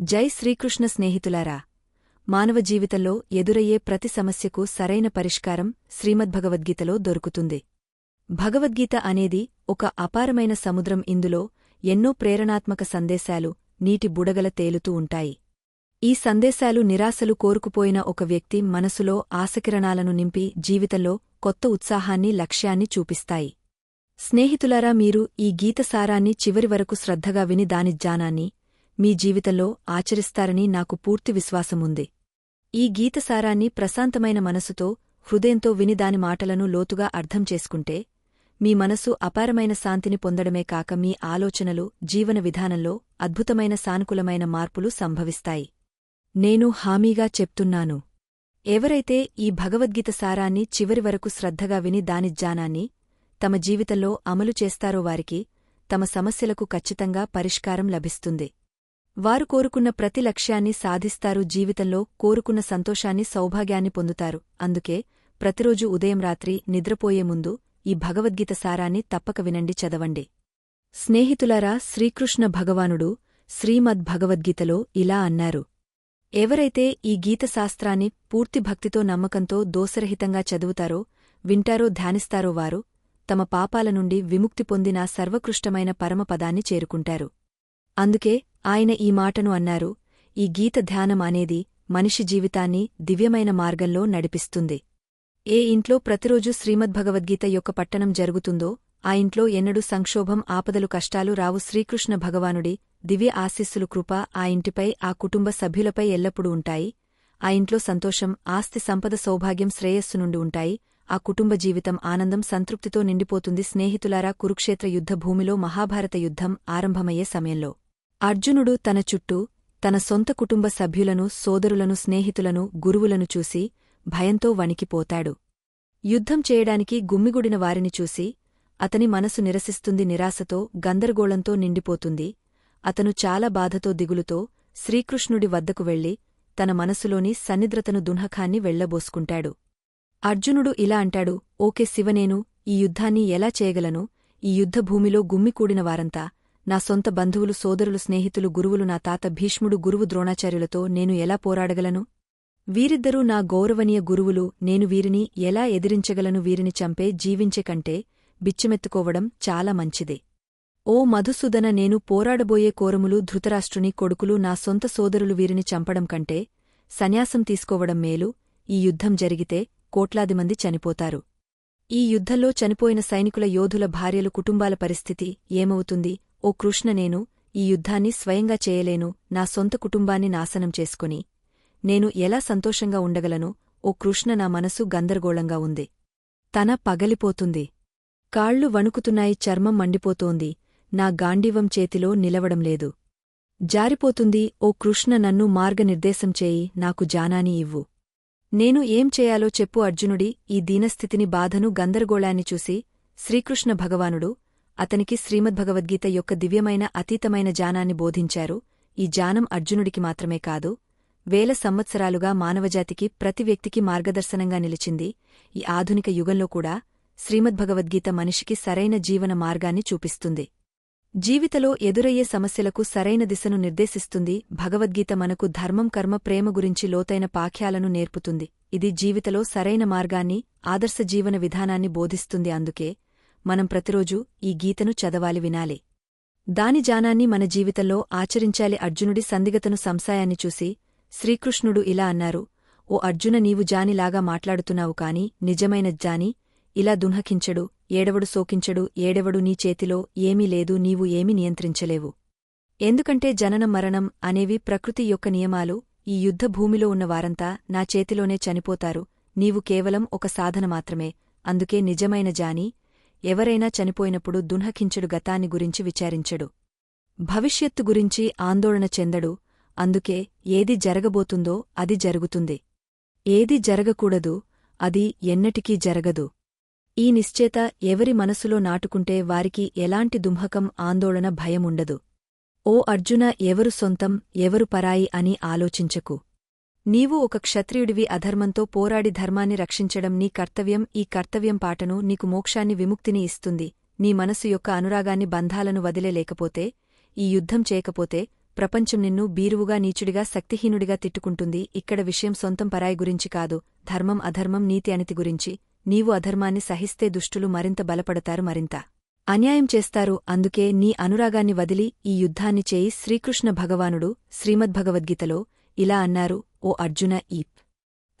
జై శ్రీకృష్ణ స్నేహితులారా మానవ జీవితంలో ఎదురయ్యే ప్రతి సమస్యకు సరైన పరిష్కారం శ్రీమద్భగవద్గీతలో దొరుకుతుంది. భగవద్గీత అనేది ఒక అపారమైన సముద్రం ఇందులో ఎన్నో ప్రేరణాత్మక సందేశాలు నీటి బుడగల తేలుతూ ఉంటాయి. ఈ సందేశాలు నిరాశలు కోరుకుపోయిన ఒక వ్యక్తి మనసులో ఆశకిరణాలను నింపి జీవితంలో కొత్త ఉత్సాహాన్ని లక్ష్యాన్ని చూపిస్తాయి. స్నేహితులారా మీరు ఈ గీత సారాన్ని చివరి వరకు శ్రద్ధగా విని దాని జ్ఞానాన్ని మీ జీవితంలో ఆచరిస్తారని నాకు పూర్తి విశ్వాసముంది. ఈ గీతసారాన్ని ప్రశాంతమైన మనసుతో హృదయంతో విని దాని మాటలను లోతుగా అర్థం చేసుకుంటే మీ మనసు అపారమైన శాంతిని పొందడమే కాక మీ ఆలోచనలు జీవన విధానంలో అద్భుతమైన సానుకూలమైన మార్పులు సంభవిస్తాయి. నేను హామీగా చెప్తున్నాను. ఎవరైతే ఈ భగవద్గీత సారాన్ని చివరి వరకు శ్రద్ధగా విని దాని జ్ఞానాన్ని తమ జీవితంలో అమలు చేస్తారో వారికి తమ సమస్యలకు ఖచ్చితంగా పరిష్కారం లభిస్తుంది. వారు కోరుకున్న ప్రతి లక్ష్యాన్ని సాధిస్తారు జీవితంలో కోరుకున్న సంతోషాన్ని సౌభాగ్యాన్ని పొందుతారు. అందుకే ప్రతిరోజు ఉదయం రాత్రి నిద్రపోయే ముందు ఈ భగవద్గీత సారాన్ని తప్పక వినండి చదవండి. స్నేహితులారా శ్రీకృష్ణ భగవానుడు శ్రీమద్ భగవద్గీతలో ఇలా అన్నారు. ఎవరైతే ఈ గీతశాస్త్రాన్ని పూర్తి భక్తితో నమ్మకంతో దోసరహితంగా చదువుతారో వింటారో ధ్యానిస్తారో వారు తమ పాపాల నుండి విముక్తి పొందిన సర్వకృష్టమైన పరమపదాన్ని చేరుకుంటారు. అందుకే ఆయన ఈ మాటను అన్నారు ఈ గీత ధ్యానం అనేది మనిషి జీవితాన్ని దివ్యమైన మార్గంలో నడిపిస్తుంది. ఏ ఇంట్లో ప్రతిరోజు శ్రీమద్భగవద్గీత యొక్క పట్టణం జరుగుతుందో ఆ ఇంట్లో ఎన్నడూ సంక్షోభం ఆపదలు కష్టాలు రావు శ్రీకృష్ణ భగవానుడి దివ్య ఆశీస్సులు కృప ఆ ఇంటిపై ఆ కుటుంబ సభ్యులపై ఎల్లప్పుడూ ఉంటాయి. ఆ ఇంట్లో సంతోషం ఆస్తి సంపద సౌభాగ్యం శ్రేయస్సు నుండి ఉంటాయి. ఆ కుటుంబ జీవితం ఆనందం సంతృప్తితో నిండిపోతుంది. స్నేహితులారా కురుక్షేత్ర యుద్ధ భూమిలో మహాభారత యుద్ధం ఆరంభమయ్యే సమయంలో. అర్జునుడు తన చుట్టూ తన సొంత కుటుంబ సభ్యులను సోదరులను స్నేహితులను గురువులను చూసి భయంతో వణికిపోతాడు. యుద్ధం చేయడానికి గుమ్మిగుడిన వారిని చూసి అతని మనసు నిరసిస్తుంది నిరాశతో గందరగోళంతో నిండిపోతుంది. అతను చాలా బాధతో దిగులుతో శ్రీకృష్ణుడి వద్దకు వెళ్ళి తన మనసులోని సన్నిద్రతను దున్హఖాన్ని వెళ్ళబోసుకుంటాడు అర్జునుడు ఇలా అంటాడు ఓకే శివనేను ఈ యుద్ధాన్ని ఎలా చేయగలను? ఈ యుద్ధభూమిలో గుమ్మికూడిన వారంతా నా సొంత బంధువులు సోదరులు స్నేహితులు గురువులు నా తాత భీష్ముడు గురువు ద్రోణాచార్యులతో నేను ఎలా పోరాడగలను? వీరిద్దరూ నా గౌరవనీయ గురువులు నేను వీరిని ఎలా ఎదిరించగలను? వీరిని చంపే జీవించే కంటే బిచ్చమెత్తుకోవడం చాలా మంచిదే. ఓ మధుసూదన నేను పోరాడబోయే కోరములు ధృతరాష్ట్రుని కొడుకులు నా సొంత సోదరులు వీరిని చంపడం కంటే సన్యాసం తీసుకోవడం మేలు. ఈ యుద్ధం జరిగితే కోట్లాది మంది చనిపోతారు. ఈ యుద్ధంలో చనిపోయిన సైనికుల యోధుల భార్యలు కుటుంబాల పరిస్థితి ఏమవుతుంది? ఓ కృష్ణ నేను ఈ యుద్ధాన్ని స్వయంగా చేయలేను నా సొంత కుటుంబాన్ని నాశనం చేసుకుని. నేను ఎలా సంతోషంగా ఉండగలను? ఓ కృష్ణ నా మనసు గందరగోళంగా ఉంది. తన పగలిపోతుంది. కాళ్ళు వణుకుతున్నాయి చర్మం మండిపోతోంది. నా గాండివం చేతిలో నిలవడంలేదు జారిపోతుంది ఓ కృష్ణ నన్ను మార్గనిర్దేశం చేయి నాకు జానాని ఇవ్వు. నేను ఏం చేయాలో చెప్పు అర్జునుడి ఈ దీనస్థితిని బాధను గందరగోళాన్ని చూసి శ్రీకృష్ణ భగవానుడు అతనికి శ్రీమద్భగవద్గీత యొక్క దివ్యమైన అతీతమైన జానాన్ని బోధించారు. ఈ జానం అర్జునుడికి మాత్రమే కాదు వేల సంవత్సరాలుగా మానవజాతికి ప్రతి వ్యక్తికి మార్గదర్శనంగా నిలిచింది. ఈ ఆధునిక యుగంలో కూడా శ్రీమద్భగవద్గీత మనిషికి సరైన జీవన మార్గాన్ని చూపిస్తుంది. జీవితలో ఎదురయ్యే సమస్యలకు సరైన దిశను నిర్దేశిస్తుంది. భగవద్గీత మనకు ధర్మం కర్మ ప్రేమ గురించి లోతైన పాఖ్యాలను నేర్పుతుంది. ఇది జీవితలో సరైన మార్గాన్ని ఆదర్శ జీవన విధానాన్ని బోధిస్తుంది. అందుకే మనం ప్రతిరోజూ ఈ గీతను చదవాలి వినాలి. దాని జానాన్ని మన జీవితంలో ఆచరించాలి అర్జునుడి సందిగతను సంశయాన్ని చూసి శ్రీకృష్ణుడు ఇలా అన్నారు ఓ అర్జున నీవు జానిలాగా మాట్లాడుతున్నావు కాని నిజమైన జాని ఇలా దున్హకించడు ఏడవడు సోకించడు ఏడెవడు నీ చేతిలో ఏమీ లేదు నీవు ఏమీ నియంత్రించలేవు. ఎందుకంటే జననం మరణం అనేవి ప్రకృతి యొక్క నియమాలు ఈ యుద్ధభూమిలో ఉన్న వారంతా నా చేతిలోనే చనిపోతారు నీవు కేవలం ఒక సాధన మాత్రమే అందుకే నిజమైన జాని ఎవరైనా చనిపోయినప్పుడు దున్హకించడు గతాన్ని గురించి విచారించడు. భవిష్యత్తు గురించి ఆందోళన చెందడు. అందుకే ఏది జరగబోతుందో అది జరుగుతుంది. ఏది జరగకూడదు అది ఎన్నటికీ జరగదు. ఈ నిశ్చేత ఎవరి మనసులో నాటుకుంటే వారికి ఎలాంటి దుంహకం ఆందోళన భయముండదు. ఓ అర్జున ఎవరు సొంతం ఎవరు పరాయి అని ఆలోచించకు. నీవు ఒక క్షత్రియుడివి అధర్మంతో పోరాడి ధర్మాన్ని రక్షించడం నీ కర్తవ్యం. ఈ కర్తవ్యం పాటను నీకు మోక్షాన్ని విముక్తిని ఇస్తుంది. నీ మనసు యొక్క అనురాగాన్ని బంధాలను వదిలేలేకపోతే ఈ యుద్ధం చేయకపోతే ప్రపంచం నిన్ను బీరువుగా నీచుడిగా శక్తిహీనుడిగా తిట్టుకుంటుంది. ఇక్కడ విషయం సొంతం పరాయి గురించి కాదు. ధర్మం అధర్మం నీతి అనితి గురించి. నీవు అధర్మాన్ని సహిస్తే దుష్టులు మరింత బలపడతారు మరింత. అన్యాయం చేస్తారు. అందుకే నీ అనురాగాన్ని వదిలి ఈ యుద్ధాన్ని చేయి. శ్రీకృష్ణ భగవానుడు శ్రీమద్భగవద్గీతలో ఇలా అన్నారు. ఓ అర్జున ఈప్.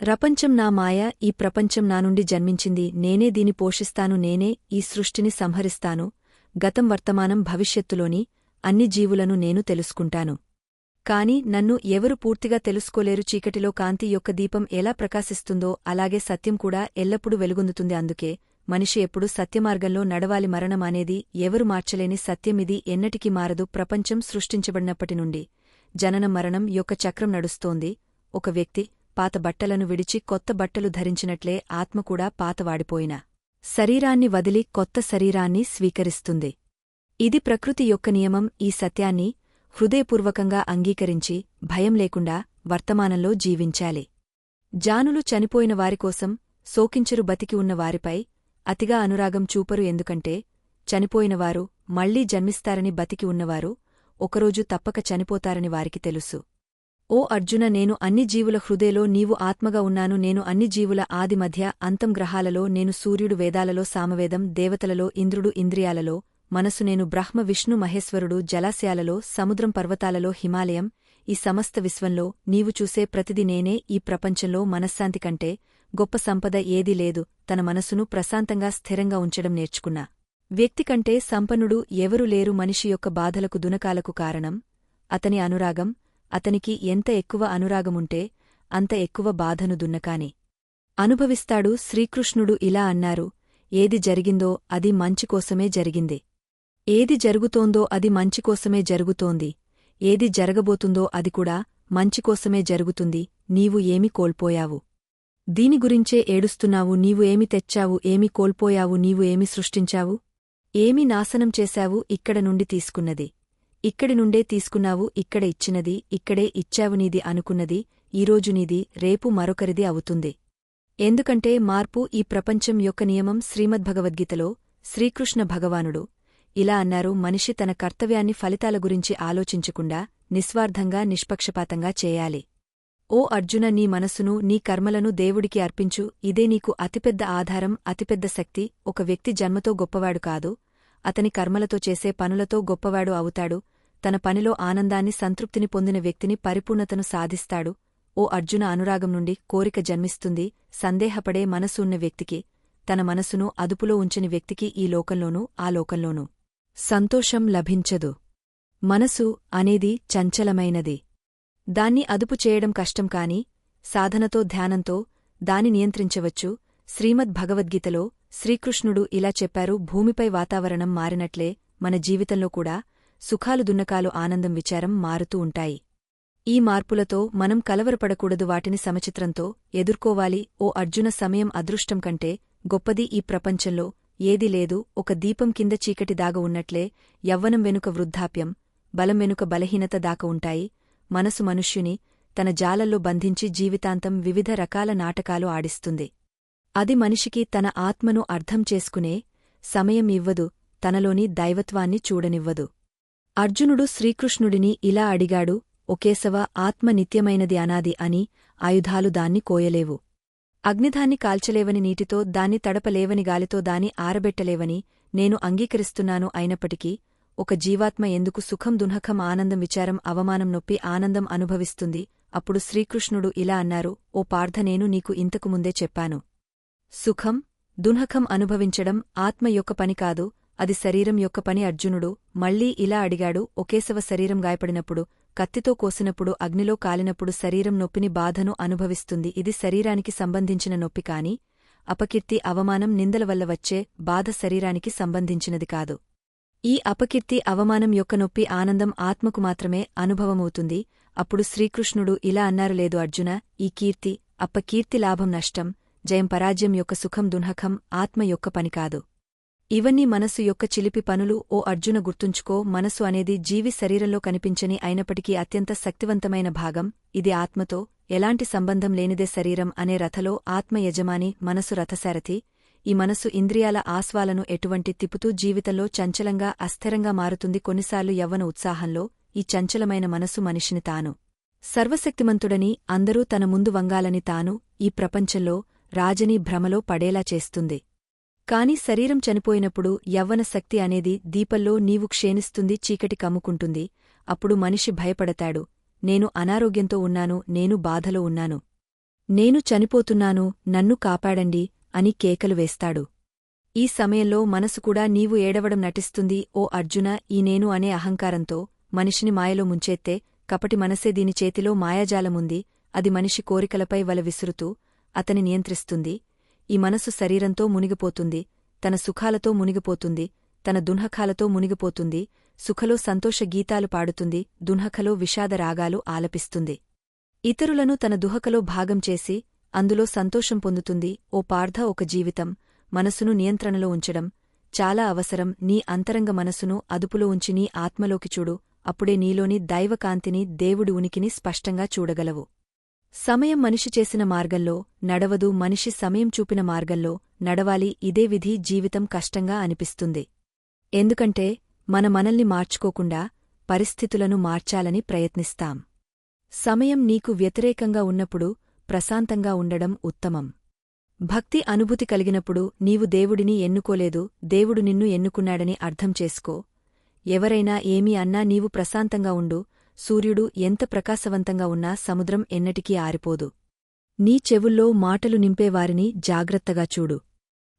రపంచం నా మాయ ఈ ప్రపంచం నా నుండి జన్మించింది. నేనే దీని పోషిస్తాను నేనే ఈ సృష్టిని సంహరిస్తాను. గతం వర్తమానం భవిష్యత్తులోని అన్ని జీవులను నేను తెలుసుకుంటాను. కాని నన్ను ఎవరు పూర్తిగా తెలుసుకోలేరు. చీకటిలో కాంతి యొక్క దీపం ఎలా ప్రకాశిస్తుందో అలాగే సత్యం కూడా ఎల్లప్పుడూ వెలుగొందుతుంది. అందుకే మనిషి ఎప్పుడు సత్యమార్గంలో నడవాలి. మరణం అనేది ఎవరు మార్చలేని సత్యమిది ఎన్నటికీ మారదు. ప్రపంచం సృష్టించబడినప్పటి నుండి జననం మరణం యొక్క చక్రం నడుస్తోంది. ఒక వ్యక్తి పాత బట్టలను విడిచి కొత్త బట్టలు ధరించినట్లే ఆత్మ కూడా పాతవాడిపోయిన శరీరాన్ని వదిలి కొత్త శరీరాన్ని స్వీకరిస్తుంది. ఇది ప్రకృతి యొక్క నియమం. ఈ సత్యాన్ని హృదయపూర్వకంగా అంగీకరించి భయం లేకుండా వర్తమానంలో జీవించాలి. జానులు చనిపోయిన వారికోసం శోకించరు బతికి ఉన్న వారిపై అతిగా అనురాగం చూపరు ఎందుకంటే చనిపోయినవారు మళ్ళీ జన్మిస్తారని బతికి ఉన్నవారు ఒకరోజు తప్పక చనిపోతారని వారికి తెలుసు. ఓ అర్జున నేను అన్ని జీవుల హృదయలో నీవు ఆత్మగా ఉన్నాను. నేను అన్ని జీవుల ఆది మధ్య అంతం గ్రహాలలో నేను సూర్యుడు వేదాలలో సామవేదం దేవతలలో ఇంద్రుడు ఇంద్రియాలలో మనసు నేను బ్రహ్మ విష్ణు మహేశ్వరుడు జలాశయాలలో సముద్రం పర్వతాలలో హిమాలయం ఈ సమస్త విశ్వంలో నీవు చూసే ప్రతిది నేనే. ఈ ప్రపంచంలో మనశ్శాంతి కంటే గొప్ప సంపద ఏదీ లేదు. తన మనసును ప్రశాంతంగా స్థిరంగా ఉంచడం నేర్చుకున్నా. వ్యక్తి కంటే సంపన్నుడు ఎవరు లేరు. మనిషి యొక్క బాధలకు దునకాలకు కారణం అతని అనురాగం. అతనికి ఎంత ఎక్కువ అనురాగముంటే అంత ఎక్కువ బాధను దున్నకాని. అనుభవిస్తాడు శ్రీకృష్ణుడు ఇలా అన్నారు ఏది జరిగిందో అది మంచికోసమే జరిగింది. ఏది జరుగుతోందో అది మంచికోసమే జరుగుతోంది. ఏది జరగబోతుందో అది కూడా మంచికోసమే జరుగుతుంది. నీవు ఏమి కోల్పోయావు? దీని గురించే ఏడుస్తున్నావు. నీవు ఏమి తెచ్చావు? ఏమి కోల్పోయావు? నీవు ఏమి సృష్టించావు? ఏమి నాశనం చేశావు? ఇక్కడ నుండి తీసుకున్నది. ఇక్కడి నుండే తీసుకున్నావు ఇక్కడ ఇచ్చినది ఇక్కడే ఇచ్చావు నీది అనుకున్నది ఈరోజు నీది రేపు మరొకరిది అవుతుంది. ఎందుకంటే మార్పు ఈ ప్రపంచం యొక్క నియమం శ్రీమద్భగవద్గీతలో శ్రీకృష్ణ భగవానుడు. ఇలా అన్నారు మనిషి తన కర్తవ్యాన్ని ఫలితాల గురించి ఆలోచించకుండా నిస్వార్థంగా నిష్పక్షపాతంగా చేయాలి. ఓ అర్జున నీ మనసును నీ కర్మలను దేవుడికి అర్పించు ఇదే నీకు అతిపెద్ద ఆధారం అతిపెద్ద శక్తి ఒక వ్యక్తి జన్మతో గొప్పవాడు కాదు అతని కర్మలతో చేసే పనులతో గొప్పవాడు అవుతాడు. తన పనిలో ఆనందాన్ని సంతృప్తిని పొందిన వ్యక్తిని పరిపూర్ణతను సాధిస్తాడు. ఓ అర్జున అనురాగం నుండి కోరిక జన్మిస్తుంది. సందేహపడే మనసు ఉన్న వ్యక్తికి తన మనసును అదుపులో ఉంచని వ్యక్తికి ఈ లోకంలోనూ ఆ లోకంలోనూ. సంతోషం లభించదు. మనసు అనేది చంచలమైనది. దాన్ని అదుపు చేయడం కష్టం కాని సాధనతో ధ్యానంతో దాని నియంత్రించవచ్చు. శ్రీమద్ భగవద్గీతలో శ్రీకృష్ణుడు ఇలా చెప్పారు భూమిపై వాతావరణం మారినట్లే మన జీవితంలో కూడా సుఖాలు దున్నకాలు ఆనందం విచారం మారుతూ ఉంటాయి. ఈ మార్పులతో మనం కలవరపడకూడదు వాటిని సమచిత్రంతో ఎదుర్కోవాలి. ఓ అర్జున సమయం అదృష్టం కంటే గొప్పది ఈ ప్రపంచంలో. ఏది లేదు ఒక దీపం కింద చీకటి దాగ ఉన్నట్లే యవ్వనం వెనుక వృద్ధాప్యం బలం వెనుక బలహీనత దాక ఉంటాయి. మనసు మనుష్యుని తన జాలల్లో బంధించి జీవితాంతం వివిధ రకాల నాటకాలు ఆడిస్తుంది. అది మనిషికి తన ఆత్మను అర్థం చేసుకునే సమయం ఇవ్వదు తనలోని దైవత్వాన్ని చూడనివ్వదు. అర్జునుడు శ్రీకృష్ణుడిని ఇలా అడిగాడు ఒకేసవ ఆత్మ నిత్యమైనది అనాది అని ఆయుధాలు దాన్ని కోయలేవు. అగ్నిధాన్ని కాల్చలేవని నీటితో దాన్ని తడపలేవని గాలితో దాని ఆరబెట్టలేవని నేను అంగీకరిస్తున్నాను అయినప్పటికీ ఒక జీవాత్మ ఎందుకు సుఖం దునఖం ఆనందం విచారం అవమానం నొప్పి ఆనందం అనుభవిస్తుంది? అప్పుడు శ్రీకృష్ణుడు ఇలా అన్నారు ఓ పార్థ నేను నీకు ఇంతకు ముందే చెప్పాను. సుఖం దునఖం అనుభవించడం ఆత్మ యొక్క పని కాదు అది శరీరం యొక్క పని అర్జునుడు. మళ్ళీ ఇలా అడిగాడు ఒకేసవ శరీరం గాయపడినప్పుడు కత్తితో కోసినప్పుడు అగ్నిలో కాలినప్పుడు శరీరం నొప్పిని బాధను అనుభవిస్తుంది. ఇది శరీరానికి సంబంధించిన నొప్పి కాని అపకీర్తి అవమానం నిందల వల్ల వచ్చే బాధ శరీరానికి సంబంధించినది కాదు. ఈ అపకీర్తి అవమానం యొక్క నొప్పి ఆనందం ఆత్మకు మాత్రమే అనుభవమవుతుంది. అప్పుడు శ్రీకృష్ణుడు ఇలా అన్నారు లేదు అర్జున ఈ కీర్తి అప్పకీర్తి లాభం నష్టం. జయం పరాజ్యం యొక్క సుఖం దున్హకం ఆత్మ యొక్క పని కాదు. ఇవన్నీ మనసు యొక్క చిలిపి పనులు ఓ అర్జున గుర్తుంచుకో మనసు అనేది జీవి శరీరంలో కనిపించని అయినప్పటికీ అత్యంత శక్తివంతమైన భాగం ఇది ఆత్మతో ఎలాంటి సంబంధం లేనిదే శరీరం అనే రథలో ఆత్మ యజమాని మనసు రథసారథి ఈ మనసు ఇంద్రియాల ఆస్వాలను ఎటువంటి తిప్పుతూ జీవితంలో చంచలంగా అస్థిరంగా మారుతుంది కొన్నిసార్లు యవ్వన ఉత్సాహంలో ఈ చంచలమైన మనసు మనిషిని తాను. సర్వశక్తిమంతుడని అందరూ తన ముందు వంగాలని తాను ఈ ప్రపంచంలో రాజని భ్రమలో పడేలా చేస్తుంది. కాని శరీరం చనిపోయినప్పుడు యవ్వన శక్తి అనేది దీపంలో నీవు క్షీణిస్తుంది చీకటి కమ్ముకుంటుంది. అప్పుడు మనిషి భయపడతాడు. నేను అనారోగ్యంతో ఉన్నాను నేను బాధలో ఉన్నాను. నేను చనిపోతున్నాను నన్ను కాపాడండి అని కేకలు వేస్తాడు. ఈ సమయంలో మనసు కూడా నీవు ఏడవడం నటిస్తుంది ఓ అర్జున ఈ నేను అనే అహంకారంతో మనిషిని మాయలో ముంచేత్తే కపటి మనసే దీని చేతిలో మాయాజాలముంది అది మనిషి కోరికలపై వల విసురుతూ అతని నియంత్రిస్తుంది. ఈ మనసు శరీరంతో మునిగిపోతుంది. తన సుఖాలతో మునిగిపోతుంది. తన దున్హఖాలతో మునిగిపోతుంది. సుఖలో సంతోష గీతాలు పాడుతుంది. దున్హఖలో విషాద రాగాలు ఆలపిస్తుంది. ఇతరులను తన దుహకలో భాగం చేసి అందులో సంతోషం పొందుతుంది. ఓ పార్థ ఒక జీవితం. మనసును నియంత్రణలో ఉంచడం. చాలా అవసరం. నీ అంతరంగ మనసును అదుపులో ఉంచి నీ ఆత్మలోకి చూడు. అప్పుడే నీలోని దైవకాంతిని దేవుడి ఉనికిని స్పష్టంగా చూడగలవు. సమయం మనిషి చేసిన మార్గంలో నడవదు మనిషి సమయం చూపిన మార్గంలో నడవాలి ఇదే విధి జీవితం కష్టంగా అనిపిస్తుంది. ఎందుకంటే మన మనల్ని మార్చుకోకుండా పరిస్థితులను మార్చాలని ప్రయత్నిస్తాం. సమయం నీకు వ్యతిరేకంగా ఉన్నప్పుడు ప్రశాంతంగా ఉండడం ఉత్తమం. భక్తి అనుభూతి కలిగినప్పుడు నీవు దేవుడిని ఎన్నుకోలేదు దేవుడు నిన్ను ఎన్నుకున్నాడని అర్థం చేసుకో. ఎవరైనా ఏమీ అన్నా నీవు ప్రశాంతంగా ఉండు సూర్యుడు ఎంత ప్రకాశవంతంగా ఉన్నా సముద్రం ఎన్నటికీ ఆరిపోదు. నీ చెవుల్లో మాటలు నింపేవారిని జాగ్రత్తగా చూడు.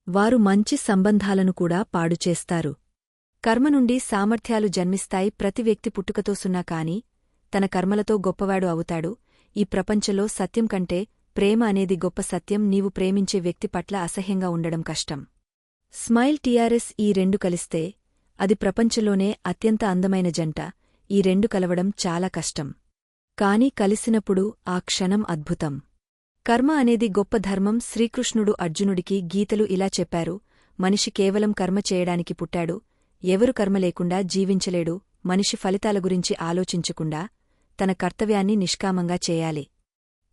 వారు మంచి సంబంధాలను కూడా పాడుచేస్తారు కర్మ నుండి సామర్థ్యాలు జన్మిస్తాయి ప్రతి వ్యక్తి పుట్టుకతో సున్నా కాని తన కర్మలతో గొప్పవాడు అవుతాడు. ఈ ప్రపంచంలో సత్యం కంటే ప్రేమ అనేది గొప్ప సత్యం. నీవు ప్రేమించే వ్యక్తి పట్ల అసహ్యంగా ఉండడం కష్టం. స్మైల్ టీఆర్ఎస్ ఈ రెండు కలిస్తే అది ప్రపంచంలోనే అత్యంత అందమైన జంట. ఈ రెండు కలవడం చాలా కష్టం. కాని కలిసినప్పుడు ఆ క్షణం అద్భుతం. కర్మ అనేది గొప్ప ధర్మం. శ్రీకృష్ణుడు అర్జునుడికి గీతలు ఇలా చెప్పారు మనిషి కేవలం కర్మ చేయడానికి పుట్టాడు ఎవరు కర్మ లేకుండా జీవించలేడు మనిషి ఫలితాల గురించి ఆలోచించకుండా తన కర్తవ్యాన్ని నిష్కామంగా చేయాలి.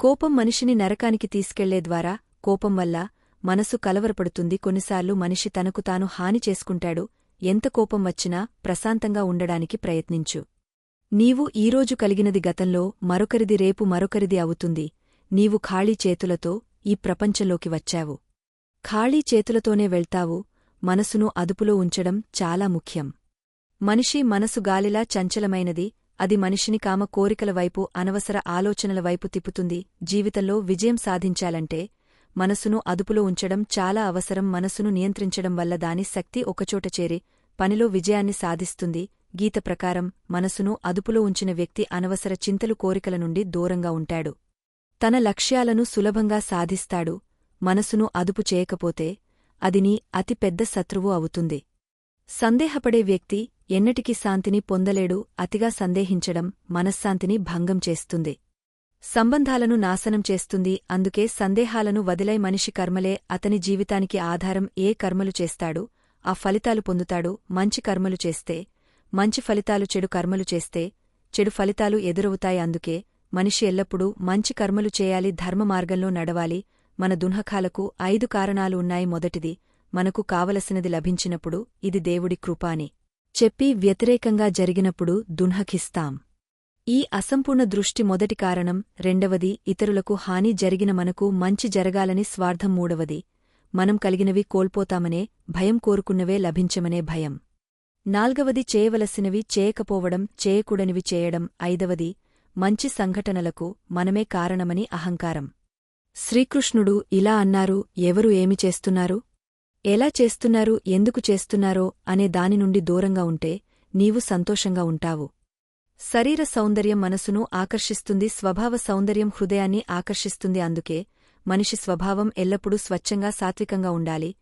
కోపం మనిషిని నరకానికి తీసుకెళ్ళే ద్వారా కోపం వల్ల మనసు కలవరపడుతుంది. కొన్నిసార్లు మనిషి తనకు తాను హాని చేసుకుంటాడు. ఎంత కోపం వచ్చినా ప్రశాంతంగా ఉండడానికి ప్రయత్నించు. నీవు ఈరోజు కలిగినది గతంలో మరొకరిది రేపు మరొకరిది అవుతుంది. నీవు ఖాళీ చేతులతో ఈ ప్రపంచంలోకి వచ్చావు. ఖాళీ చేతులతోనే వెళ్తావు మనసును అదుపులో ఉంచడం చాలా ముఖ్యం. మనిషి మనసు గాలిలా చంచలమైనది అది మనిషిని కామ కోరికల వైపు అనవసర ఆలోచనల వైపు తిప్పుతుంది. జీవితంలో విజయం సాధించాలంటే మనసును అదుపులో ఉంచడం చాలా అవసరం. మనసును నియంత్రించడం వల్ల దాని శక్తి ఒకచోట చేరి పనిలో విజయాన్ని సాధిస్తుంది. గీత ప్రకారం మనసును అదుపులో ఉంచిన వ్యక్తి అనవసర చింతలు కోరికల నుండి దూరంగా ఉంటాడు. తన లక్ష్యాలను సులభంగా సాధిస్తాడు. మనసును అదుపు చేయకపోతే అది నీ అతి పెద్ద శత్రువు అవుతుంది. సందేహపడే వ్యక్తి ఎన్నటికీ శాంతిని పొందలేడు. అతిగా సందేహించడం మనశ్శాంతిని భంగం చేస్తుంది. సంబంధాలను నాశనం చేస్తుంది. అందుకే సందేహాలను వదిలై మనిషి కర్మలే అతని జీవితానికి ఆధారం. ఏ కర్మలు చేస్తాడు? ఆ ఫలితాలు పొందుతాడు. మంచి కర్మలు చేస్తే మంచి ఫలితాలు చెడు కర్మలు చేస్తే చెడు ఫలితాలు ఎదురవుతాయి. అందుకే మనిషి ఎల్లప్పుడూ మంచి కర్మలు చేయాలి ధర్మ మార్గంలో నడవాలి. మన దున్హఖాలకు ఐదు కారణాలు ఉన్నాయి. మొదటిది మనకు కావలసినది లభించినప్పుడు ఇది దేవుడి కృపాని. చెప్పి వ్యతిరేకంగా జరిగినప్పుడు దున్హఖిస్తాం ఈ అసంపూర్ణ దృష్టి మొదటి కారణం. రెండవది ఇతరులకు హాని జరిగిన మనకు మంచి జరగాలని స్వార్థం. మూడవది మనం కలిగినవి కోల్పోతామనే భయం కోరుకున్నవే లభించమనే భయం. నాల్గవది చేయవలసినవి చేయకపోవడం చేయకూడనివి చేయడం. ఐదవది మంచి సంఘటనలకు మనమే కారణమని అహంకారం. శ్రీకృష్ణుడు ఇలా అన్నారు ఎవరు ఏమి చేస్తున్నారు? ఎలా చేస్తున్నారు ఎందుకు చేస్తున్నారో అనే దాని నుండి దూరంగా ఉంటే నీవు సంతోషంగా ఉంటావు. శరీర సౌందర్యం మనసును ఆకర్షిస్తుంది స్వభావ సౌందర్యం హృదయాన్ని ఆకర్షిస్తుంది. అందుకే మనిషి స్వభావం ఎల్లప్పుడూ స్వచ్ఛంగా సాత్వికంగా ఉండాలి.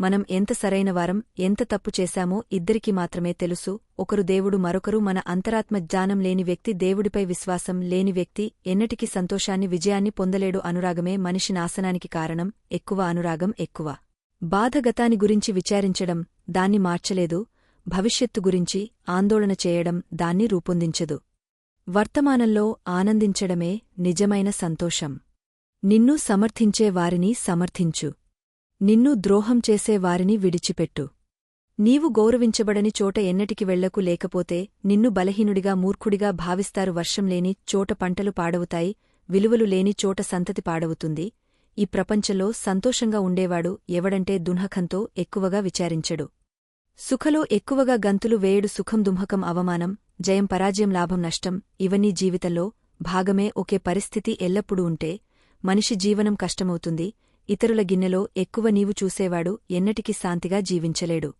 మనం ఎంత సరైనవారం ఎంత తప్పు చేశామో ఇద్దరికి మాత్రమే తెలుసు. ఒకరు దేవుడు మరొకరు మన అంతరాత్మ జ్ఞానం లేని వ్యక్తి. దేవుడిపై విశ్వాసం లేని వ్యక్తి ఎన్నటికీ సంతోషాన్ని విజయాన్ని పొందలేడు అనురాగమే మనిషి నాశనానికి కారణం. ఎక్కువ అనురాగం ఎక్కువ. బాధగతాని గురించి విచారించడం దాన్ని మార్చలేదు. భవిష్యత్తు గురించి ఆందోళన చేయడం దాన్ని రూపొందించదు. వర్తమానంలో ఆనందించడమే నిజమైన సంతోషం. నిన్ను సమర్థించే వారిని సమర్థించు. నిన్ను ద్రోహం చేసే వారిని విడిచిపెట్టు. నీవు గౌరవించబడని చోట ఎన్నటికి వెళ్ళకు లేకపోతే నిన్ను బలహీనుడిగా మూర్ఖుడిగా భావిస్తారు వర్షం లేని చోట పంటలు పాడవుతాయి విలువలు లేని చోట సంతతి పాడవుతుంది. ఈ ప్రపంచంలో సంతోషంగా ఉండేవాడు ఎవడంటే దున్హకంతో ఎక్కువగా విచారించడు. సుఖలో ఎక్కువగా గంతులు వేయడు సుఖం దుంహకం అవమానం జయం పరాజయం లాభం నష్టం ఇవన్నీ జీవితంలో భాగమే ఒకే పరిస్థితి ఎల్లప్పుడూ ఉంటే మనిషి జీవనం కష్టమవుతుంది ఇతరుల గిన్నెలో ఎక్కువ నీవు చూసేవాడు ఎన్నటికీ శాంతిగా జీవించలేడు.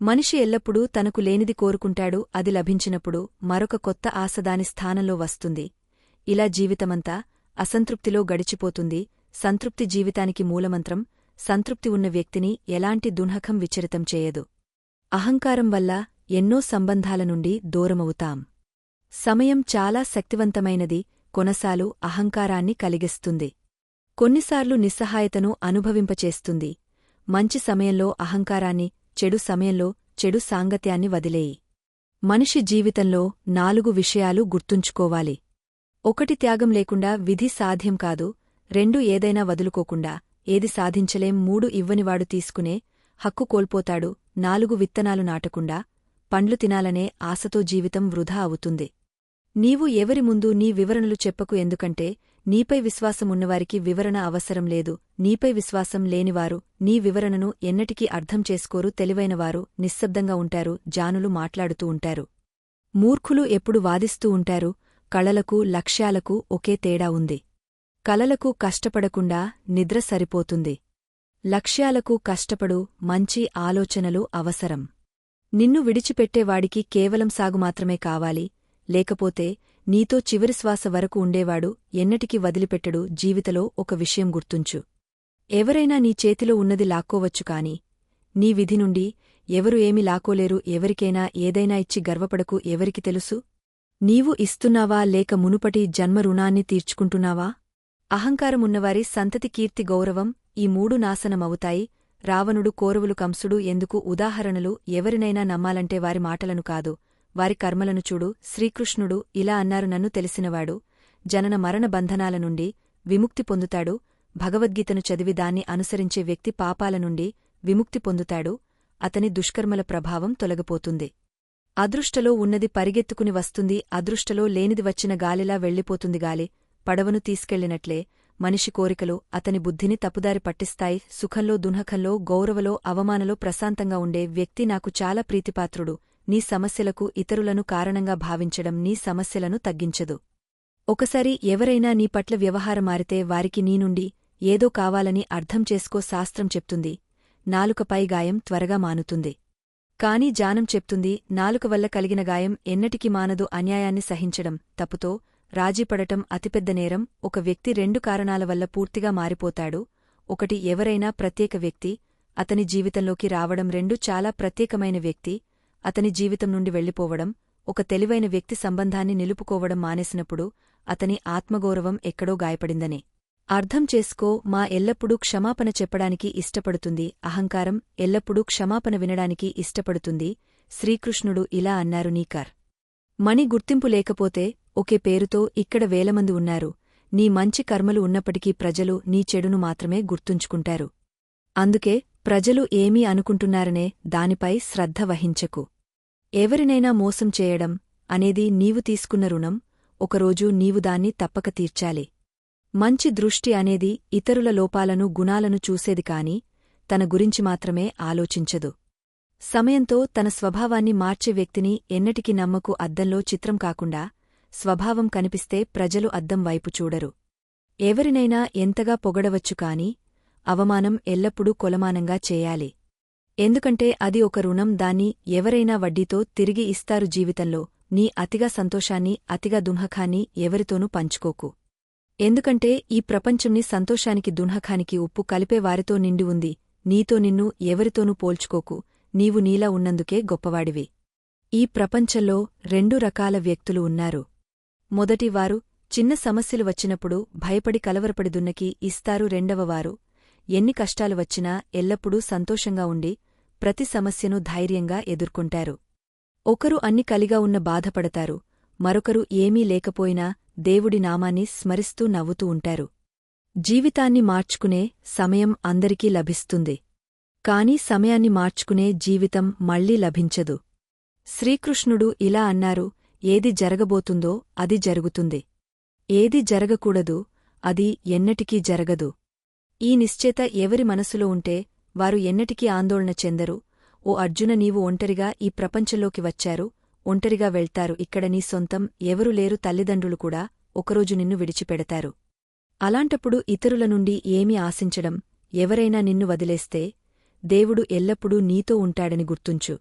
మనిషి ఎల్లప్పుడూ తనకు లేనిది కోరుకుంటాడు అది లభించినప్పుడు మరొక కొత్త ఆశ దాని స్థానంలో వస్తుంది. ఇలా జీవితమంతా అసంతృప్తిలో గడిచిపోతుంది సంతృప్తి జీవితానికి మూలమంత్రం సంతృప్తి ఉన్న వ్యక్తిని ఎలాంటి దున్హకం విచరితం చేయదు. అహంకారం వల్ల ఎన్నో సంబంధాల నుండి దూరమవుతాం. సమయం చాలా శక్తివంతమైనది కొనసాలు అహంకారాన్ని కలిగిస్తుంది. కొన్నిసార్లు నిస్సహాయతను అనుభవింపచేస్తుంది. మంచి సమయంలో అహంకారాన్ని చెడు సమయంలో చెడు సాంగత్యాన్ని వదిలేయి. మనిషి జీవితంలో నాలుగు విషయాలు గుర్తుంచుకోవాలి. ఒకటి త్యాగం లేకుండా విధి సాధ్యం కాదు. రెండు ఏదైనా వదులుకోకుండా ఏది సాధించలేం మూడు ఇవ్వనివాడు తీసుకునే హక్కు కోల్పోతాడు. నాలుగు విత్తనాలు నాటకుండా పండ్లు తినాలనే ఆశతో జీవితం వృధా అవుతుంది. నీవు ఎవరి ముందు నీ వివరణలు చెప్పకు ఎందుకంటే నీపై విశ్వాసమున్నవారికి వివరణ అవసరం లేదు. నీపై విశ్వాసం లేనివారు నీ వివరణను ఎన్నటికీ అర్థం చేసుకోరు తెలివైనవారు నిశ్శబ్దంగా ఉంటారు జానులు మాట్లాడుతూ ఉంటారు. మూర్ఖులు ఎప్పుడు వాదిస్తూ ఉంటారు కళలకు లక్ష్యాలకు ఒకే తేడా ఉంది. కలలకు కష్టపడకుండా నిద్ర సరిపోతుంది. లక్ష్యాలకు కష్టపడు మంచి ఆలోచనలు అవసరం. నిన్ను విడిచిపెట్టేవాడికి కేవలం సాగు మాత్రమే కావాలి లేకపోతే నీతో చివరి శ్వాస వరకు ఉండేవాడు ఎన్నటికీ వదిలిపెట్టడు జీవితలో ఒక విషయం గుర్తుంచు. ఎవరైనా నీ చేతిలో ఉన్నది లాక్కోవచ్చు కాని నీ విధి నుండి ఎవరు ఏమి లాక్కోలేరు ఎవరికైనా ఏదైనా ఇచ్చి గర్వపడకు ఎవరికి తెలుసు? నీవు ఇస్తున్నావా లేక మునుపటి జన్మ రుణాన్ని తీర్చుకుంటున్నావా? అహంకారమున్నవారి సంతతి కీర్తి గౌరవం ఈ మూడు నాశనమవుతాయి. రావణుడు కోరవులు కంసుడు ఎందుకు? ఉదాహరణలు ఎవరినైనా నమ్మాలంటే వారి మాటలను కాదు. వారి కర్మలను చూడు శ్రీకృష్ణుడు ఇలా అన్నారు నన్ను తెలిసినవాడు. జనన మరణ బంధనాల నుండి విముక్తి పొందుతాడు. భగవద్గీతను చదివి దాన్ని అనుసరించే వ్యక్తి పాపాల నుండి విముక్తి పొందుతాడు. అతని దుష్కర్మల ప్రభావం తొలగిపోతుంది. అదృష్టలో ఉన్నది పరిగెత్తుకుని వస్తుంది. అదృష్టలో లేనిది వచ్చిన గాలిలా వెళ్ళిపోతుంది గాలి. పడవను తీసుకెళ్ళినట్లే మనిషి కోరికలు అతని బుద్ధిని తప్పుదారి పట్టిస్తాయి. సుఖంలో దునఖంలో గౌరవలో అవమానలో ప్రశాంతంగా ఉండే వ్యక్తి నాకు చాలా ప్రీతిపాత్రుడు. నీ సమస్యలకు ఇతరులను కారణంగా భావించడం నీ సమస్యలను తగ్గించదు. ఒకసారి ఎవరైనా నీ పట్ల వ్యవహారమారితే వారికి నీ నుండి ఏదో కావాలని అర్థం చేసుకో శాస్త్రం చెప్తుంది. నాలుకపై గాయం త్వరగా మానుతుంది. కాని జానం చెప్తుంది నాలుక వల్ల కలిగిన గాయం ఎన్నటికి మానదు అన్యాయాన్ని సహించడం తప్పుతో రాజీపడటం అతిపెద్ద నేరం. ఒక వ్యక్తి రెండు కారణాల వల్ల పూర్తిగా మారిపోతాడు. ఒకటి ఎవరైనా ప్రత్యేక వ్యక్తి అతని జీవితంలోకి రావడం. రెండు చాలా ప్రత్యేకమైన వ్యక్తి అతని జీవితం నుండి వెళ్ళిపోవడం ఒక తెలివైన వ్యక్తి సంబంధాన్ని నిలుపుకోవడం మానేసినప్పుడు అతని ఆత్మగౌరవం ఎక్కడో గాయపడిందనే. అర్థం చేసుకో మా ఎల్లప్పుడూ క్షమాపణ చెప్పడానికి ఇష్టపడుతుంది అహంకారం ఎల్లప్పుడూ క్షమాపణ వినడానికి ఇష్టపడుతుంది శ్రీకృష్ణుడు ఇలా అన్నారు నీకార్. మణి గుర్తింపు లేకపోతే ఒకే పేరుతో ఇక్కడ వేలమంది ఉన్నారు నీ మంచి కర్మలు ఉన్నప్పటికీ ప్రజలు నీ చెడును మాత్రమే గుర్తుంచుకుంటారు. అందుకే ప్రజలు ఏమీ అనుకుంటున్నారనే దానిపై శ్రద్ధ వహించకు. ఎవరినైనా మోసం చేయడం అనేది నీవు తీసుకున్న రుణం ఒకరోజు నీవు దాన్ని తప్పక తీర్చాలి. మంచి దృష్టి అనేది ఇతరుల లోపాలను గుణాలను చూసేది కాని తన గురించి మాత్రమే ఆలోచించదు. సమయంతో తన స్వభావాన్ని మార్చే వ్యక్తిని ఎన్నటికి నమ్మకు అద్దంలో చిత్రం కాకుండా స్వభావం కనిపిస్తే ప్రజలు అద్దం వైపు చూడరు. ఎవరినైనా ఎంతగా పొగడవచ్చు కాని అవమానం ఎల్లప్పుడూ కొలమానంగా చేయాలి. ఎందుకంటే అది ఒక రుణం దాన్ని ఎవరైనా వడ్డీతో తిరిగి ఇస్తారు జీవితంలో. నీ అతిగా సంతోషాన్ని అతిగా దున్హఖాన్ని ఎవరితోనూ పంచుకోకు. ఎందుకంటే ఈ ప్రపంచంని సంతోషానికి దున్హకానికి ఉప్పు కలిపే వారితో నిండి ఉంది. నీతో నిన్ను ఎవరితోనూ పోల్చుకోకు. నీవు నీలా ఉన్నందుకే గొప్పవాడివి. ఈ ప్రపంచంలో రెండు రకాల వ్యక్తులు ఉన్నారు. మొదటివారు చిన్న సమస్యలు వచ్చినప్పుడు భయపడి కలవరపడి దున్నకి ఇస్తారు రెండవవారు ఎన్ని కష్టాలు వచ్చినా ఎల్లప్పుడూ సంతోషంగా ఉండి ప్రతి సమస్యను ధైర్యంగా ఎదుర్కొంటారు. ఒకరు అన్ని కలిగా ఉన్న బాధపడతారు మరొకరు ఏమీ లేకపోయినా దేవుడి నామాన్ని స్మరిస్తూ నవ్వుతూ ఉంటారు. జీవితాన్ని మార్చుకునే సమయం అందరికీ లభిస్తుంది. కాని సమయాన్ని మార్చుకునే జీవితం మళ్ళీ లభించదు. శ్రీకృష్ణుడు ఇలా అన్నారు ఏది జరగబోతుందో అది జరుగుతుంది. ఏది జరగకూడదు అది ఎన్నటికీ జరగదు. ఈ నిశ్చేత ఎవరి మనసులో ఉంటే వారు ఎన్నటికీ ఆందోళన చెందరు. ఓ అర్జున నీవు ఒంటరిగా ఈ ప్రపంచంలోకి వచ్చారు. ఒంటరిగా వెళ్తారు. ఇక్కడ నీ సొంతం ఎవరు లేరు తల్లిదండ్రులు కూడా ఒకరోజు నిన్ను విడిచిపెడతారు. అలాంటప్పుడు ఇతరుల నుండి ఏమి ఆశించడం ఎవరైనా నిన్ను వదిలేస్తే దేవుడు ఎల్లప్పుడూ నీతో ఉంటాడని గుర్తుంచు.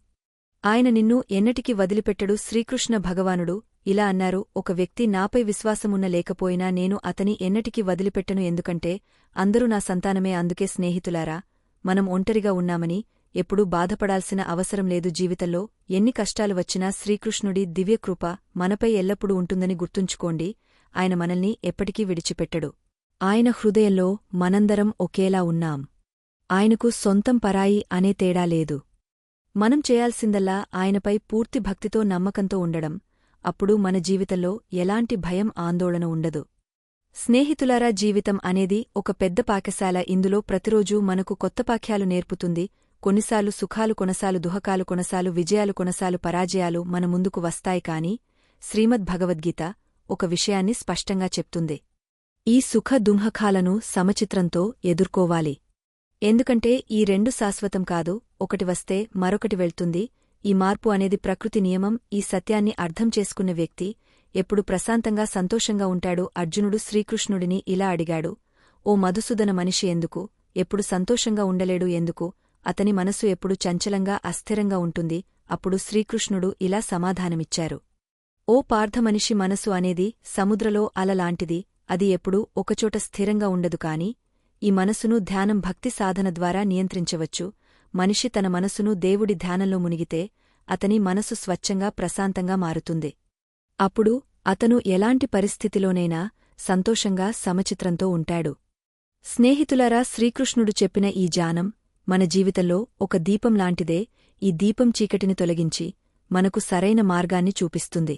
ఆయన నిన్ను ఎన్నటికి వదిలిపెట్టడు శ్రీకృష్ణ భగవానుడు. ఇలా అన్నారు. ఒక వ్యక్తి నాపై విశ్వాసమున్న లేకపోయినా నేను అతని ఎన్నటికి వదిలిపెట్టను ఎందుకంటే అందరూ నా సంతానమే అందుకే స్నేహితులారా. మనం ఒంటరిగా ఉన్నామని ఎప్పుడూ బాధపడాల్సిన అవసరం లేదు జీవితంలో. ఎన్ని కష్టాలు వచ్చినా శ్రీకృష్ణుడి దివ్యకృప మనపై ఎల్లప్పుడూ ఉంటుందని గుర్తుంచుకోండి. ఆయన మనల్ని ఎప్పటికీ విడిచిపెట్టడు. ఆయన హృదయంలో మనందరం ఒకేలా ఉన్నాం. ఆయనకు సొంతం పరాయి అనే తేడా లేదు. మనం చేయాల్సిందల్లా ఆయనపై పూర్తి భక్తితో నమ్మకంతో ఉండడం. అప్పుడు మన జీవితంలో ఎలాంటి భయం ఆందోళన ఉండదు. స్నేహితులారా జీవితం అనేది ఒక పెద్ద పాకశాల ఇందులో ప్రతిరోజూ మనకు కొత్త పాఖ్యాలు నేర్పుతుంది. కొన్నిసార్లు సుఖాలు కొనసాలు దుహకాలు కొనసాలు విజయాలు కొనసాలు పరాజయాలు మన ముందుకు వస్తాయి కాని శ్రీమద్ భగవద్గీత ఒక విషయాన్ని స్పష్టంగా చెప్తుంది. ఈ సుఖ దుంహకాలను సమచిత్రంతో ఎదుర్కోవాలి. ఎందుకంటే ఈ రెండు శాశ్వతం కాదు ఒకటి వస్తే మరొకటి వెళ్తుంది. ఈ మార్పు అనేది ప్రకృతి నియమం ఈ సత్యాన్ని అర్థం చేసుకున్న వ్యక్తి ఎప్పుడు ప్రశాంతంగా సంతోషంగా ఉంటాడు. అర్జునుడు శ్రీకృష్ణుడిని ఇలా అడిగాడు ఓ మధుసూదన మనిషి ఎందుకు? ఎప్పుడు సంతోషంగా ఉండలేడు ఎందుకు? అతని మనసు ఎప్పుడు చంచలంగా అస్థిరంగా ఉంటుంది. అప్పుడు శ్రీకృష్ణుడు ఇలా సమాధానమిచ్చారు. ఓ పార్థమనిషి మనసు అనేది సముద్రలో అలలాంటిది. అది ఎప్పుడూ ఒకచోట స్థిరంగా ఉండదు కాని ఈ మనసును ధ్యానం భక్తి సాధన ద్వారా నియంత్రించవచ్చు. మనిషి తన మనసును దేవుడి ధ్యానంలో మునిగితే అతని మనసు స్వచ్ఛంగా ప్రశాంతంగా మారుతుంది. అప్పుడు అతను ఎలాంటి పరిస్థితిలోనైనా సంతోషంగా సమచిత్రంతో ఉంటాడు. స్నేహితులారా శ్రీకృష్ణుడు చెప్పిన ఈ జానం మన జీవితంలో ఒక దీపం లాంటిదే. ఈ దీపం చీకటిని తొలగించి మనకు సరైన మార్గాన్ని చూపిస్తుంది.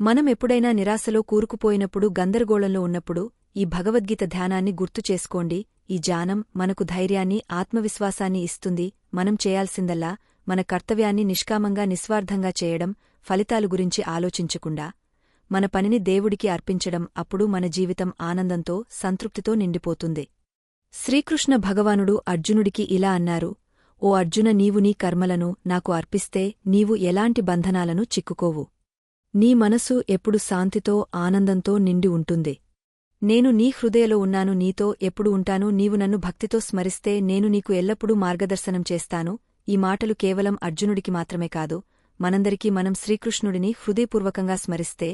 మనం ఎప్పుడైనా నిరాశలో కూరుకుపోయినప్పుడు గందరగోళంలో ఉన్నప్పుడు ఈ భగవద్గీత ధ్యానాన్ని గుర్తు చేసుకోండి. ఈ జానం మనకు ధైర్యాన్ని ఆత్మవిశ్వాసాన్ని ఇస్తుంది. మనం చేయాల్సిందల్లా మన కర్తవ్యాన్ని నిష్కామంగా నిస్వార్థంగా చేయడం ఫలితాలు గురించి ఆలోచించకుండా. మన పనిని దేవుడికి అర్పించడం అప్పుడు మన జీవితం ఆనందంతో సంతృప్తితో నిండిపోతుంది. శ్రీకృష్ణ భగవానుడు అర్జునుడికి ఇలా అన్నారు ఓ అర్జున నీవు నీ కర్మలను నాకు అర్పిస్తే నీవు ఎలాంటి బంధనాలను చిక్కుకోవు. నీ మనసు ఎప్పుడు శాంతితో ఆనందంతో నిండి ఉంటుంది. నేను నీ హృదయలో ఉన్నాను నీతో ఎప్పుడు ఉంటాను నీవు నన్ను భక్తితో స్మరిస్తే నేను నీకు ఎల్లప్పుడూ మార్గదర్శనం చేస్తాను. ఈ మాటలు కేవలం అర్జునుడికి మాత్రమే కాదు మనందరికీ మనం శ్రీకృష్ణుడిని హృదయపూర్వకంగా స్మరిస్తే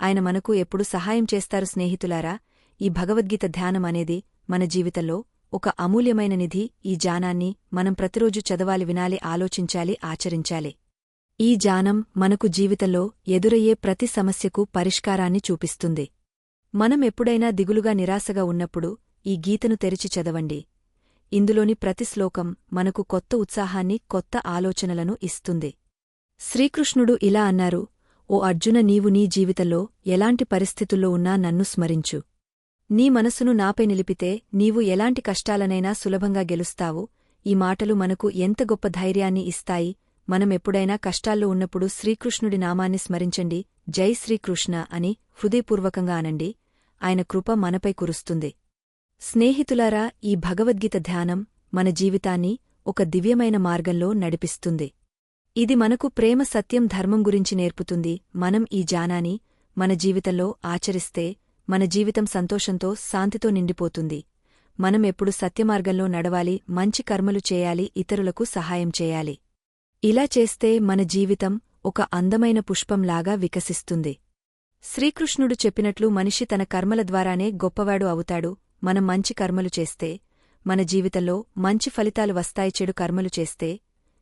ఆయన మనకు ఎప్పుడు సహాయం చేస్తారు స్నేహితులారా. ఈ భగవద్గీత ధ్యానం అనేది మన జీవితంలో ఒక అమూల్యమైన నిధి. ఈ జానాన్ని మనం ప్రతిరోజు చదవాలి వినాలి ఆలోచించాలి ఆచరించాలి. ఈ జానం మనకు జీవితంలో ఎదురయ్యే ప్రతి సమస్యకు పరిష్కారాన్ని చూపిస్తుంది. మనం ఎప్పుడైనా దిగులుగా నిరాశగా ఉన్నప్పుడు ఈ గీతను తెరిచి చదవండి. ఇందులోని ప్రతి శ్లోకం మనకు కొత్త ఉత్సాహాన్ని కొత్త ఆలోచనలను ఇస్తుంది. శ్రీకృష్ణుడు ఇలా అన్నారు ఓ అర్జున నీవు నీ జీవితంలో ఎలాంటి పరిస్థితుల్లో ఉన్నా నన్ను స్మరించు. నీ మనసును నాపై నిలిపితే నీవు ఎలాంటి కష్టాలనైనా సులభంగా గెలుస్తావు. ఈ మాటలు మనకు ఎంత గొప్ప ధైర్యాన్ని ఇస్తాయి. మనమెప్పుడైనా కష్టాల్లో ఉన్నప్పుడు శ్రీకృష్ణుడి నామాన్ని స్మరించండి జై శ్రీకృష్ణ అని హృదయపూర్వకంగా అనండి. ఆయన కృప మనపై కురుస్తుంది. స్నేహితులారా ఈ భగవద్గీత ధ్యానం మన జీవితాన్ని ఒక దివ్యమైన మార్గంలో నడిపిస్తుంది. ఇది మనకు ప్రేమ సత్యం ధర్మం గురించి నేర్పుతుంది. మనం ఈ జానాని మన జీవితంలో ఆచరిస్తే మన జీవితం సంతోషంతో శాంతితో నిండిపోతుంది. మనం ఎప్పుడు సత్యమార్గంలో నడవాలి మంచి కర్మలు చేయాలి ఇతరులకు సహాయం చేయాలి. ఇలా చేస్తే మన జీవితం ఒక అందమైన పుష్పంలాగా వికసిస్తుంది. శ్రీకృష్ణుడు చెప్పినట్లు మనిషి తన కర్మల ద్వారానే గొప్పవాడు అవుతాడు. మనం మంచి కర్మలు చేస్తే మన జీవితంలో మంచి ఫలితాలు వస్తాయి చెడు కర్మలు చేస్తే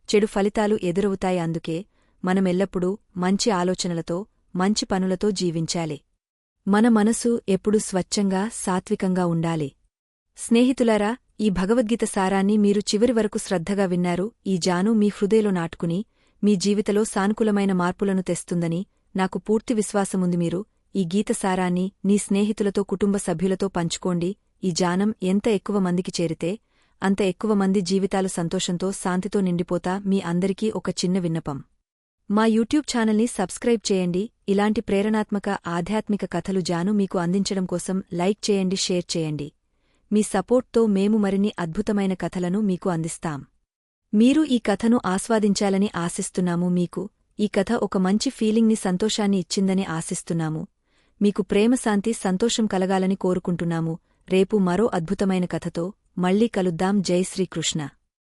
చెడు ఫలితాలు ఎదురవుతాయి. అందుకే మనమెల్లప్పుడూ మంచి ఆలోచనలతో మంచి పనులతో జీవించాలి. మన మనసు ఎప్పుడు స్వచ్ఛంగా సాత్వికంగా ఉండాలి. స్నేహితులారా ఈ భగవద్గీత సారాన్ని మీరు చివరి వరకు శ్రద్ధగా విన్నారు. ఈ జాను మీ హృదయలో నాటుకుని మీ జీవితలో సానుకూలమైన మార్పులను తెస్తుందని నాకు పూర్తి విశ్వాసముంది మీరు ఈ గీత సారాన్ని నీ స్నేహితులతో కుటుంబ సభ్యులతో పంచుకోండి. ఈ జానం ఎంత ఎక్కువ మందికి చేరితే అంత ఎక్కువ మంది జీవితాలు సంతోషంతో శాంతితో నిండిపోతా మీ అందరికీ ఒక చిన్న విన్నపం. మా యూట్యూబ్ ఛానల్ని సబ్స్క్రైబ్ చేయండి. ఇలాంటి ప్రేరణాత్మక ఆధ్యాత్మిక కథలు జాను మీకు అందించడం కోసం లైక్ చేయండి షేర్ చేయండి. మీ సపోర్ట్తో మేము మరిన్ని అద్భుతమైన కథలను మీకు అందిస్తాం. మీరు ఈ కథను ఆస్వాదించాలని ఆశిస్తున్నాము మీకు. ఈ కథ ఒక మంచి ఫీలింగ్ని సంతోషాన్ని ఇచ్చిందని ఆశిస్తున్నాము. మీకు ప్రేమశాంతి సంతోషం కలగాలని కోరుకుంటున్నాము. రేపు మరో అద్భుతమైన కథతో మళ్ళీ కలుద్దాం. జై శ్రీకృష్ణ.